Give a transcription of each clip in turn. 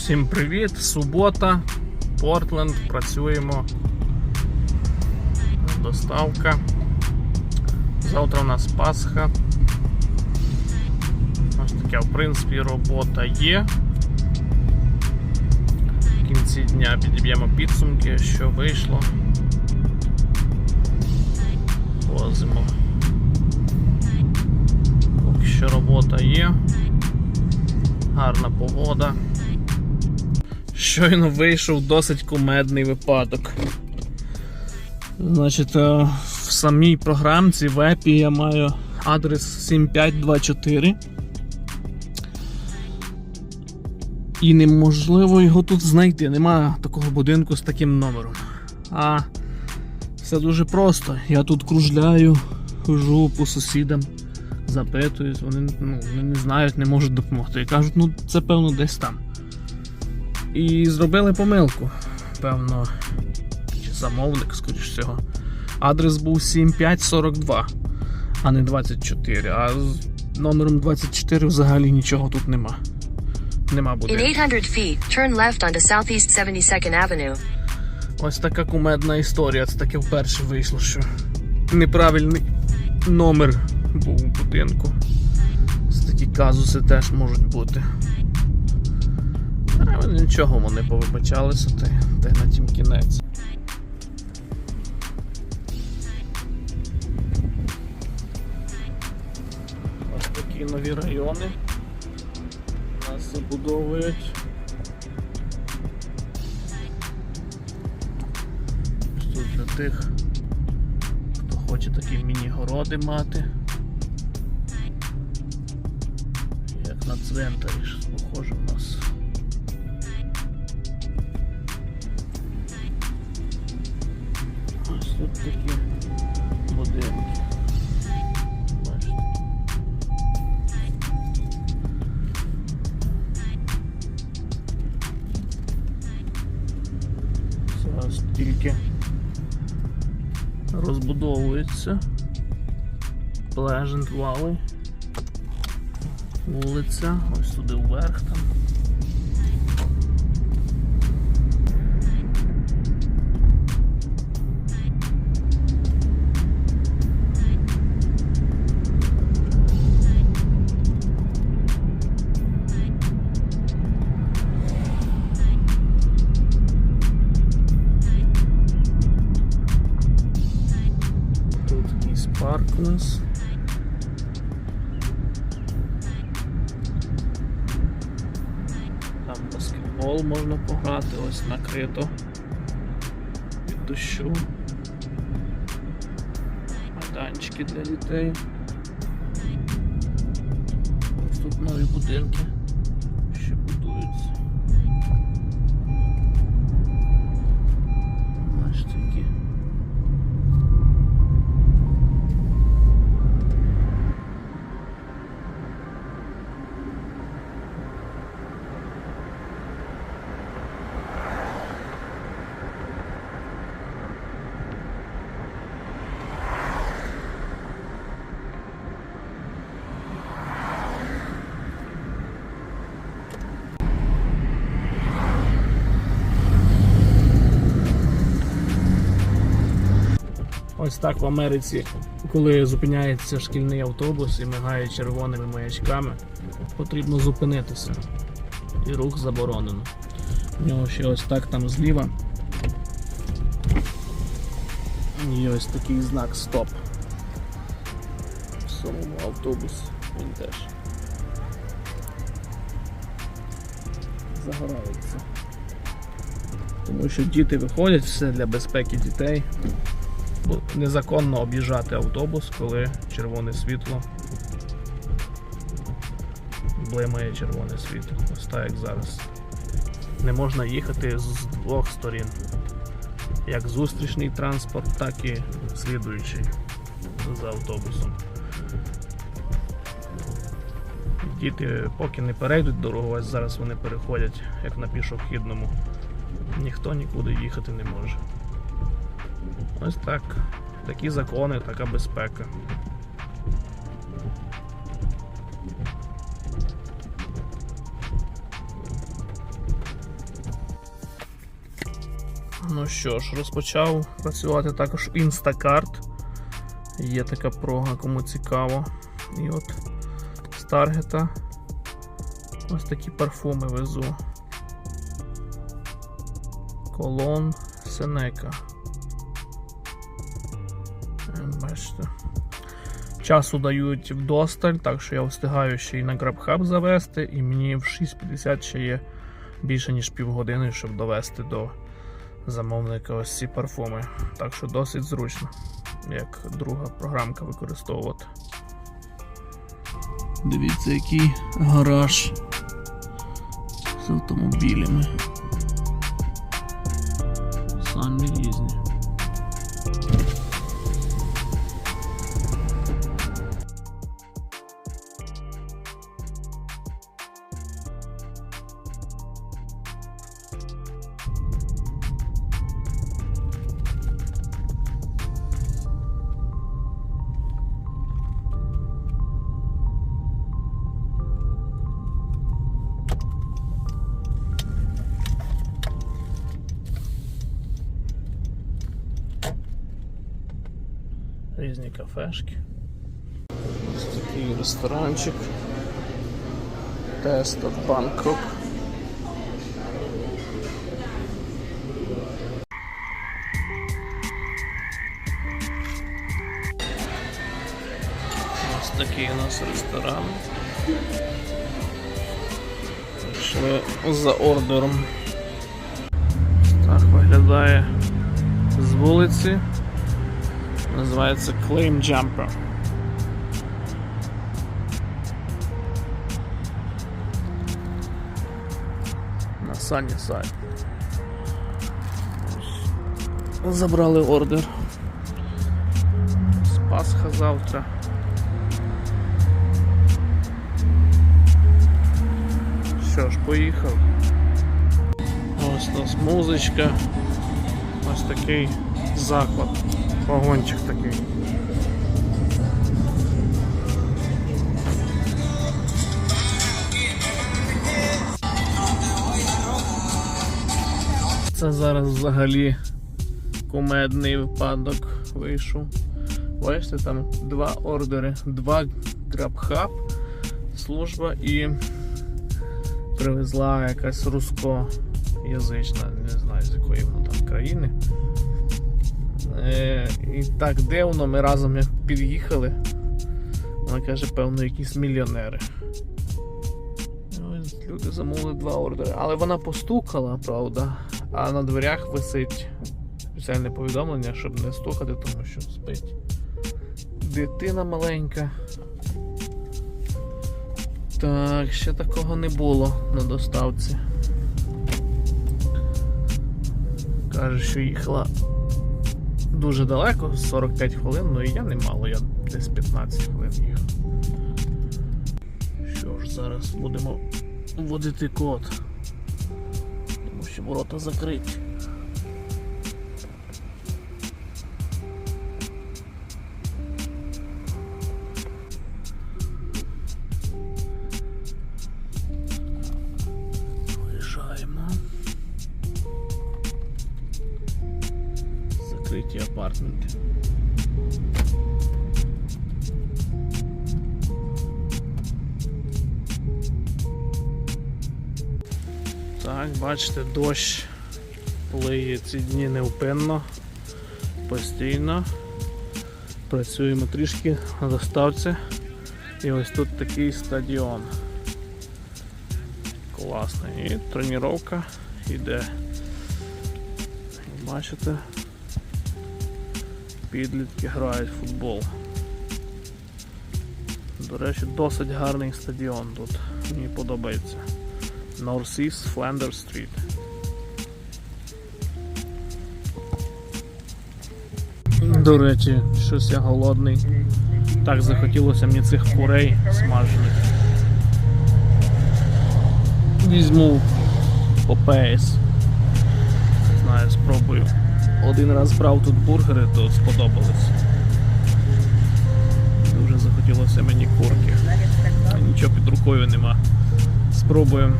Всім привіт! Субота, Портленд, працюємо. Доставка. Завтра у нас Пасха. Ось таке, в принципі, робота є. В кінці дня підіб'ємо підсумки, що вийшло. Возимо. Поки що робота є. Гарна погода. Щойно вийшов досить кумедний випадок. Значить, е, в самій програмці в епі я маю адрес 7524. І неможливо його тут знайти. Нема такого будинку з таким номером. А все дуже просто. Я тут кружляю, хожу по сусідам, запитуюсь, вони, ну, вони не знають, не можуть допомогти. І кажуть, ну це певно десь там. І зробили помилку. Певно, чи замовник, скоріш всього. Адрес був 7542, а не 24. А з номером 24 взагалі нічого тут нема. Нема In будинку. 800 feet, turn left onto Southeast 72nd Avenue. Ось така кумедна історія. Це таке вперше вийшло, що неправильний номер був у будинку. Ось такі казуси теж можуть бути. Але нічого вони повибачалися, та, та на тім кінець. Ось такі нові райони. Нас забудовують. Тут для тих, хто хоче такі міні-городи мати. Як на цвинтарі, щось похоже у нас. Тут такі будинки. Зараз тільки розбудовується. Pleasant Valley. Вулиця, ось туди вверх там. Парк у нас. Там баскетбол можна пограти, ось накрито від дощу. Майданчики для дітей. Ось тут нові будинки Ось так в Америці, коли зупиняється шкільний автобус і мигає червоними маячками, потрібно зупинитися. І рух заборонено. У нього ще ось так там зліва. Є ось такий знак стоп. В самому автобусі він теж загорається. Тому що діти виходять, все для безпеки дітей. Незаконно об'їжджати автобус, коли червоне світло. Блимає червоне світло. Ось так як зараз. Не можна їхати з двох сторін. Як зустрічний транспорт, так і слідуючий за автобусом. Діти поки не перейдуть дорогу, ось зараз вони переходять як на пішохідному. Ніхто нікуди їхати не може. Ось так. Такі закони, така безпека. Ну що ж, розпочав працювати також Instacart. Є така прога, кому цікаво. І от з таргета ось такі парфуми везу. Колон Сенека. Бачите. Часу дають вдосталь, так що я встигаю ще й на GrabHub завести, і мені в 6.50 ще є більше ніж півгодини, щоб довести до замовника ось ці парфуми. Так що досить зручно, як друга програмка використовувати. Дивіться, який гараж з автомобілями. Самі різні. Різні кафешки. Ось такий ресторанчик. Тест от Бангкок. Ось такий у нас ресторан. Прийшли за ордером. Так виглядає з вулиці. Називається Claim Jumper. На Sunny Side. Забрали ордер. З Пасха завтра. Що ж, поїхав. Ось у нас музичка. Ось такий заклад. Вагончик такий. Це зараз взагалі кумедний випадок вийшов. Бачите, там два ордери, два GrabHub служба і привезла якась рускоязична, не знаю з якої вона там країни. Е, і так дивно, ми разом як під'їхали. Вона каже, певно, якісь мільйонери. Ось люди замовили два ордери. Але вона постукала, правда, а на дверях висить спеціальне повідомлення, щоб не стукати, тому що спить дитина маленька. Так, ще такого не було на доставці. Каже, що їхала дуже далеко, 45 хвилин, ну і я немало, я десь 15 хвилин їхав. Що ж, зараз будемо вводити код. Тому що ворота закриті. Закриті. Так, бачите, дощ лиє ці дні невпинно, постійно. Працюємо трішки на доставці. І ось тут такий стадіон. Класний. І тренування йде. Бачите? Підлітки грають в футбол. До речі, досить гарний стадіон тут. Мені подобається. North East Flanders Street. До речі, щось я голодний. Так захотілося мені цих курей смажених. Візьму Попейс. Знаю, спробую. Один раз брав тут бургери, то сподобалось. Дуже захотілося мені курки. Нічого під рукою нема. Спробуємо.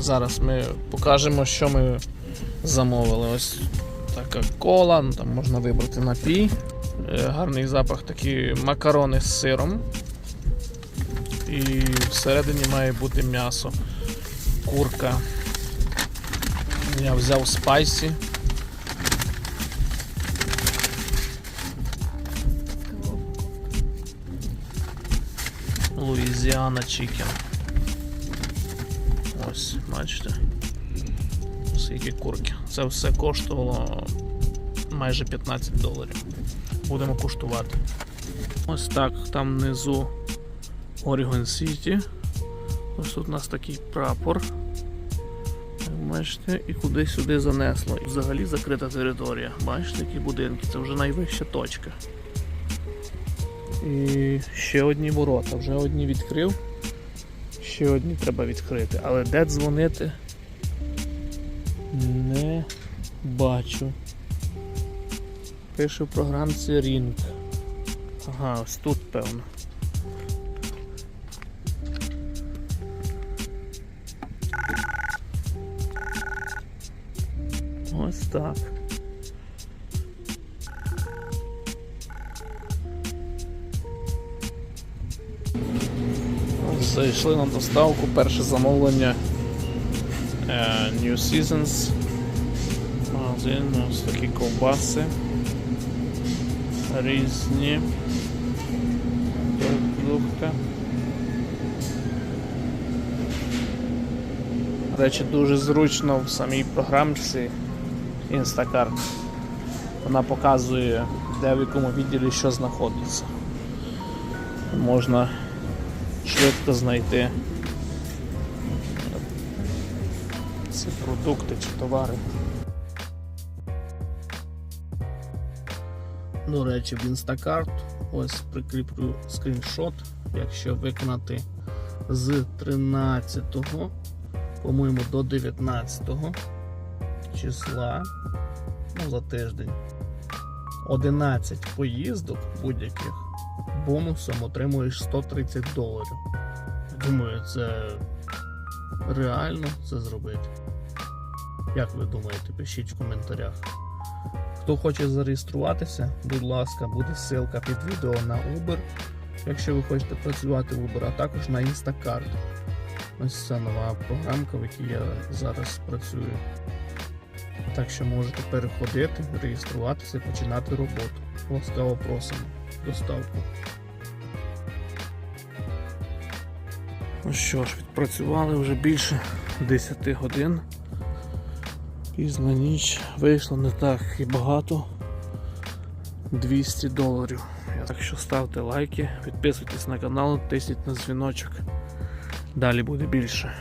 Зараз ми покажемо, що ми Замовили ось така кола, ну, там можна вибрати напій. Е, Гарний запах, такі макарони з сиром. І всередині має бути м'ясо. Курка. Я взяв спайсі. Луїзіана Чікен. Ось, бачите. Скільки курки. Це все коштувало майже 15 доларів. Будемо куштувати. Ось так, там внизу Орігон Сіті. Ось тут у нас такий прапор. Бачите, і куди сюди занесло. І взагалі закрита територія. Бачите, які будинки, це вже найвища точка. І ще одні ворота. Вже одні відкрив. Ще одні треба відкрити. Але де дзвонити? Не бачу. Пише в програмці Ring. Ага, ось тут певно. Ось так. Зайшли на доставку. Перше замовлення е, New Seasons. Магазин, ось такі ковбаси. Різні продукти. Речі, дуже зручно в самій програмці Instacart. Вона показує, де в якому відділі що знаходиться. Можна швидко знайти. Ці продукти чи товари. До речі, в Instacart ось прикріплю скріншот, якщо виконати з 13 по-моєму, до 19 числа, ну за тиждень, 11 поїздок будь-яких бонусом отримуєш 130 доларів. Думаю, це реально це зробити. Як ви думаєте, пишіть в коментарях. Хто хоче зареєструватися, будь ласка, буде ссылка під відео на Uber, якщо ви хочете працювати в Uber, а також на Instacart. Ось ця нова програмка, в якій я зараз працюю. Так що можете переходити, реєструватися і починати роботу. Ласкаво просимо. Доставку. Ну що ж, відпрацювали вже більше 10 годин. Пізна ніч вийшло не так і багато. 200 доларів. Так що ставте лайки, підписуйтесь на канал, тисніть на дзвіночок. Далі буде більше.